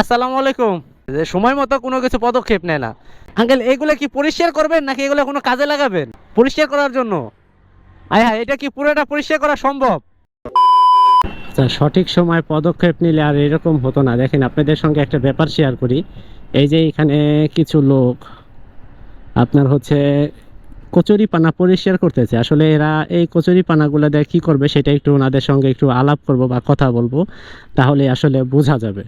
আসসালামু আলাইকুম। যে সময় মতো কোনো কিছু পদক্ষেপ নেয় না। আঙ্কেল, এগুলো কি পরিষ্কার করবেন নাকি এগুলো কোনো কাজে লাগাবেন? পরিষ্কার করার জন্য। আয় হ্যাঁ এটা কি পুরোটা পরিষ্কার করা সম্ভব? আচ্ছা সঠিক সময় পদক্ষেপ নিলে আর এরকম হতো না। দেখেন, আপনাদের সঙ্গে একটা ব্যাপার শেয়ার করি। এই যে এখানে কিছু লোক, আপনার হচ্ছে কচুরি পানা পরিষ্কার করতেছে। আসলে এরা এই কচুরি পানাগুলো দিয়ে কী করবে সেটা একটু ওনাদের সঙ্গে একটু আলাপ করব বা কথা বলব, তাহলে আসলে বোঝা যাবে।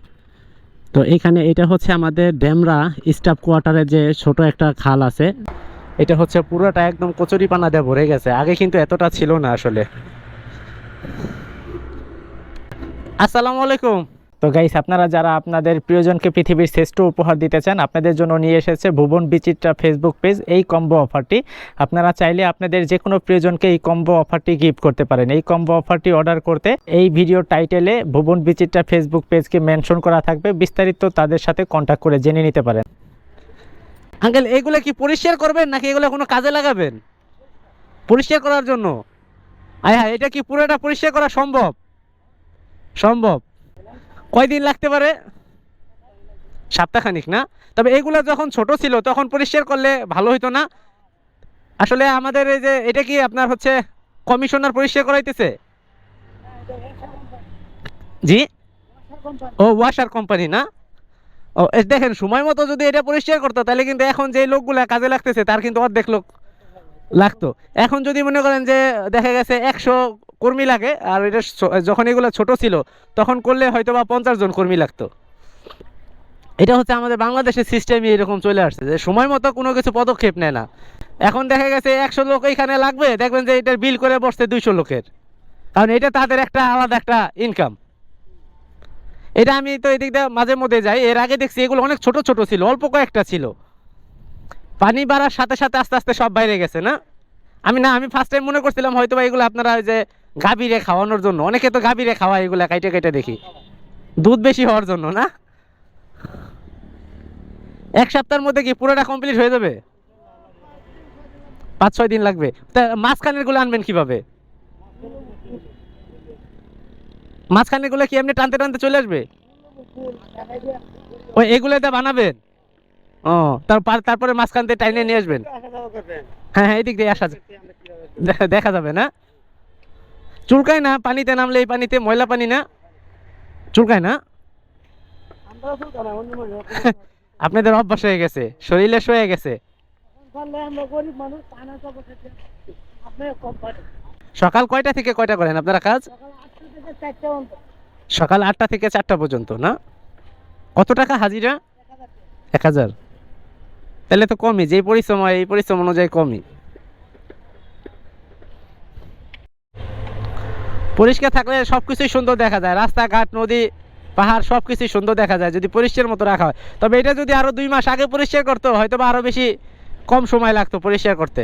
তো এখানে এটা হচ্ছে আমাদের ডেমরা স্টাফ কোয়ার্টারে যে ছোট একটা খাল আছে। এটা হচ্ছে পুরোটা একদম কচুরিপানা দিয়ে ভরে গেছে। আগে কিন্তু এতটা ছিল না আসলে। আসসালামু আলাইকুম। তো গাইস আপনারা যারা আপনাদের প্রিয়জনকে পৃথিবীর শ্রেষ্ঠ উপহার দিতে চান, আপনাদের জন্য নিয়ে এসেছে ভুবন বিচিত্রা ফেসবুক পেজ এই কম্বো অফারটি আপনারা চাইলে আপনাদের যে কোনো প্রিয়জনকে এই কম্বো অফারটি গিফট করতে পারেন। এই কম্বো অফারটি অর্ডার করতে এই ভিডিও টাইটেলে ভুবন বিচিত্রা ফেসবুক পেজকে মেনশন করা থাকবে। বিস্তারিত তাদের সাথে কন্ট্যাক্ট করে জেনে নিতে পারেন। আঙ্কেল, এগুলো কি পরিষ্কার করবেন নাকি এগুলো কোনো কাজে লাগাবেন? পরিষ্কার করার জন্য? আয় হ্যাঁ এটা কি পুরোটা পরিষ্কার করা সম্ভব? সম্ভব। কয়দিন লাগতে পারে? সপ্তাহখানিক, না? তবে এগুলো যখন ছোট ছিল, তখন পরিষ্কার করলে ভালো হতো না। আসলে আমাদের এই যে, এটা কি আপনার হচ্ছে কমিশনার পরিষ্কার করাইতেছে? জি? ও, ওয়াশার কোম্পানি, না? ও দেখেন, সময় মতো যদি এটা পরিষ্কার করতো, তাহলে কিন্তু এখন যে লোকগুলা কাজে লাগতেছে, তার কিন্তু অর্ধেক লোক লাগতো। এখন যদি মনে করেন যে, দেখা গেছে একশো কর্মী লাগে, আর এটা যখন এগুলো ছোট ছিল, তখন করলে হয়তো বা পঞ্চাশ জন কর্মী লাগতো। এটা হচ্ছে আমাদের বাংলাদেশের সিস্টেমই এরকম চলে আসছে, যে সময় মতো কোনো কিছু পদক্ষেপ নেয় না। এখন দেখা গেছে একশো লোক এখানে লাগবে, দেখবেন যে এটার বিল করে বসছে দুইশো লোকের। কারণ এটা তাদের একটা আলাদা একটা ইনকাম এটা আমি তো এদিক দিয়ে মাঝে মধ্যে যাই, এর আগে দেখছি এগুলো অনেক ছোট ছোট ছিল, অল্প কয়েকটা ছিল। পানি বাড়ার সাথে সাথে আস্তে আস্তে সব বাইরে গেছে, না? আমি না, আমি ফার্স্ট টাইম মনে করছিলাম হয়তো বা এগুলো আপনারা যে গাভীরে খাওয়ানোর জন্য। অনেকে তো গাভীরে খাওয়ায় এগুলো, কাইটে কাইটে দেখি। দুধ বেশি হওয়ার জন্য, না? এক সপ্তাহের মধ্যে কি পুরোটা কমপ্লিট হয়ে যাবে? পাঁচ, ছয় দিন লাগবে। তা মাঝখানেরগুলো আনবেন কীভাবে? মাঝখানেরগুলো কি এমনি টানতে টানতে চলে আসবে? ওই এগুলোতে বানাবেন? ও তারপর তারপরে মাঝখান থেকে টাইনে নিয়ে আসবেন? হ্যাঁ হ্যাঁ এদিক দিয়ে আসা দেখা যাবে, না? চুলকায় না পানিতে নামলে এই পানিতে ময়লা পানি না? চুলকায় না? আপনাদের অভ্যাস হয়ে গেছে শরীরে হয়ে গেছে। সকাল কয়টা থেকে কয়টা করেন আপনারা কাজ? সকাল আটটা থেকে চারটা পর্যন্ত। না? কত টাকা হাজিরা। এক হাজার। তাহলে তো কমই যেই পরিশ্রম হয় এই পরিশ্রম অনুযায়ী কমই। পরিষ্কার থাকলে সব কিছুই সুন্দর দেখা যায়। রাস্তাঘাট, নদী, পাহাড় সব কিছুই সুন্দর দেখা যায়, যদি পরিষ্কার মতো রাখা হয়। তবে এটা যদি আরও দুই মাস আগে পরিষ্কার করতো হয়তো বা আরও বেশি কম সময় লাগতো পরিষ্কার করতে।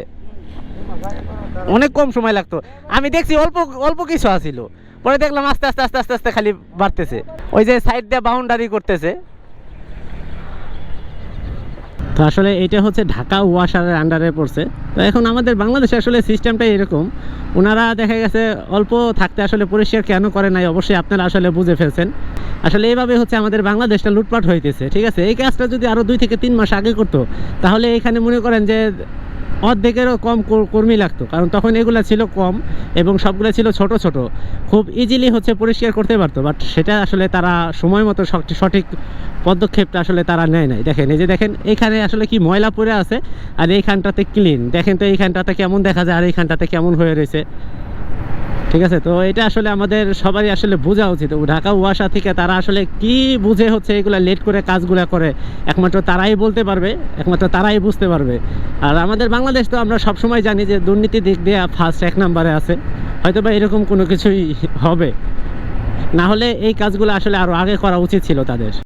অনেক কম সময় লাগতো। আমি দেখছি অল্প অল্প কিছু আসিল পরে দেখলাম আস্তে আস্তে আস্তে আস্তে আস্তে খালি বাড়তেছে। ওই যে সাইড দিয়ে বাউন্ডারি করতেছে। তো আসলে এটা হচ্ছে ঢাকা ওয়াশারের আন্ডারে পড়ছে। তো এখন আমাদের বাংলাদেশে আসলে সিস্টেমটাই এরকম। ওনারা দেখা গেছে অল্প থাকতে আসলে পরিষ্কার কেন করে নাই, অবশ্যই আপনারা আসলে বুঝে ফেলছেন। আসলে এইভাবে হচ্ছে আমাদের বাংলাদেশটা লুটপাট হইতেছে, ঠিক আছে? এই কাজটা যদি আরও দুই থেকে তিন মাস আগে করতো, তাহলে এখানে মনে করেন যে অর্ধেকেরও কম কর্মী লাগতো। কারণ তখন এগুলো ছিল কম এবং সবগুলো ছিল ছোট ছোট। খুব ইজিলি হচ্ছে পরিষ্কার করতে পারতো বাট সেটা আসলে তারা সময় মতো সঠিক- পদক্ষেপটা আসলে তারা নেয় নাই। দেখেন, এই যে দেখেন এখানে আসলে কি ময়লা পড়ে আছে, আর এইখানটাতে ক্লিন দেখেন তো এইখানটাতে কেমন দেখা যায়, আর এইখানটাতে কেমন হয়ে রয়েছে। ঠিক আছে? তো এটা আসলে আমাদের সবারই আসলে বোঝা উচিত। ঢাকা, ওয়াসা থেকে তারা আসলে কি বুঝে হচ্ছে এগুলো লেট করে কাজগুলো করে? একমাত্র তারাই বলতে পারবে, একমাত্র তারাই বুঝতে পারবে। আর আমাদের বাংলাদেশ তো আমরা সবসময় জানি যে দুর্নীতি দিক দিয়ে ফার্স্ট এক নম্বরে আছে। হয়তো বা এরকম কোনো কিছুই হবে। না হলে এই কাজগুলো আসলে আরও আগে করা উচিত ছিল তাদের।